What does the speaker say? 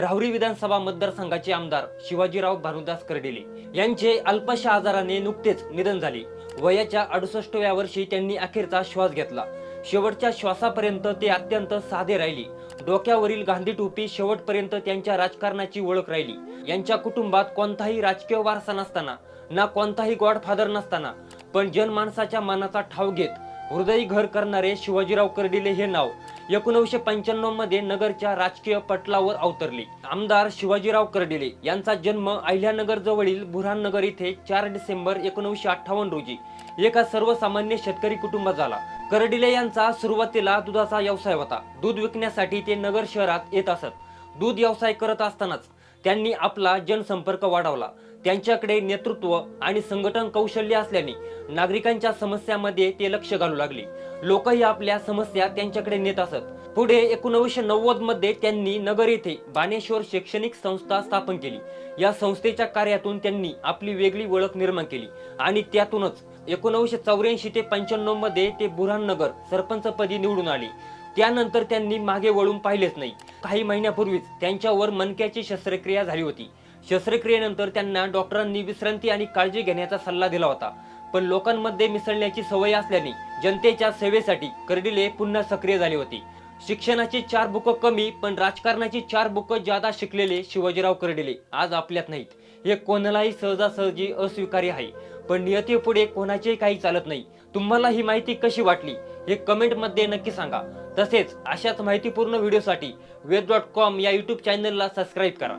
राहुरी विधानसभा मतदारसंघाचे आमदार शिवाजीराव भानुदास कर्डिले यांचे अल्पशा आजाराने नुकतेच निधन झाले. वयाच्या अडुसष्टव्या वर्षी त्यांनी अखेरचा श्वास घेतला. शेवटच्या श्वासापर्यंत ते अत्यंत साधे राहिले. डोक्यावरील गांधी टोपी शेवटपर्यंत त्यांच्या राजकारणाची ओळख राहिली. यांच्या कुटुंबात कोणताही राजकीय वारसा नसताना ना कोणताही गॉडफादर नसताना पण जनमानसाच्या मनाचा ठाव घेत हृदयी घर करणारे शिवाजीराव कर्डिले हे नाव एकोणीसशे पंच्याण्णवमध्ये नगरच्या राजकीय पटलावर अवतरले. आमदार शिवाजीराव कर्डिले यांचा जन्म अहिल्यानगर जवळील बुऱ्हाणनगर येथे चार डिसेंबर एकोणीसशे अठ्ठावन्न रोजी. एका सर्वसामान्य शेतकरी कुटुंबात झाला. कर्डिले यांचा सुरुवातीला दुधाचा व्यवसाय होता. दूध विकण्यासाठी ते नगर शहरात येत असत. दूध व्यवसाय करत असतानाच त्यांनी आपला जनसंपर्क वाढवला. त्यांच्याकडे नेतृत्व आणि संघटन कौशल्य असल्याने नागरिकांच्या समस्यामध्ये ते लक्ष घालू लागले. लोकही आपल्या समस्या त्यांच्याकडे नेत असत. पुढे एकोणीसशे नव्वदमध्ये त्यांनी नगर येथे बाणेश्वर शैक्षणिक संस्था स्थापन केली. या संस्थेच्या कार्यातून त्यांनी आपली वेगळी ओळख निर्माण केली आणि त्यातूनच एकोणीसशे चौऱ्याऐंशी ते पंच्याण्णवमध्ये ते बुऱ्हाणनगर सरपंचपदी निवडून आले. त्यानंतर त्यांनी मागे वळून पाहिलेच नाही. काही महिन्यापूर्वीच त्यांच्यावर मनक्याची शस्त्रक्रिया झाली होती. शस्त्रक्रियेनंतर त्यांना डॉक्टरांनी विश्रांती आणि काळजी घेण्याचा सल्ला दिला होता. पण लोकांमध्ये मिसळण्याची सवय असल्याने जनतेच्या सेवेसाठी कर्डिले पुन्हा सक्रिय झाले होते. शिक्षणाची चार बुकं कमी पण राजकारणाची चार बुकं जादा शिकलेले शिवाजीराव कर्डिले. आज आपल्यात नाहीत. हे कोणालाही सहजासहजी अस्वीकार्य आहे. पण नियतीपुढे कोणाचेही काही चालत नाही. तुम्हाला ही माहिती कशी वाटली? हे कमेंटमध्ये नक्की सांगा. तसेच अशाच माहितीपूर्ण व्हिडिओसाठी वेद डॉट कॉम या यूट्यूब चॅनलला सबस्क्राईब करा.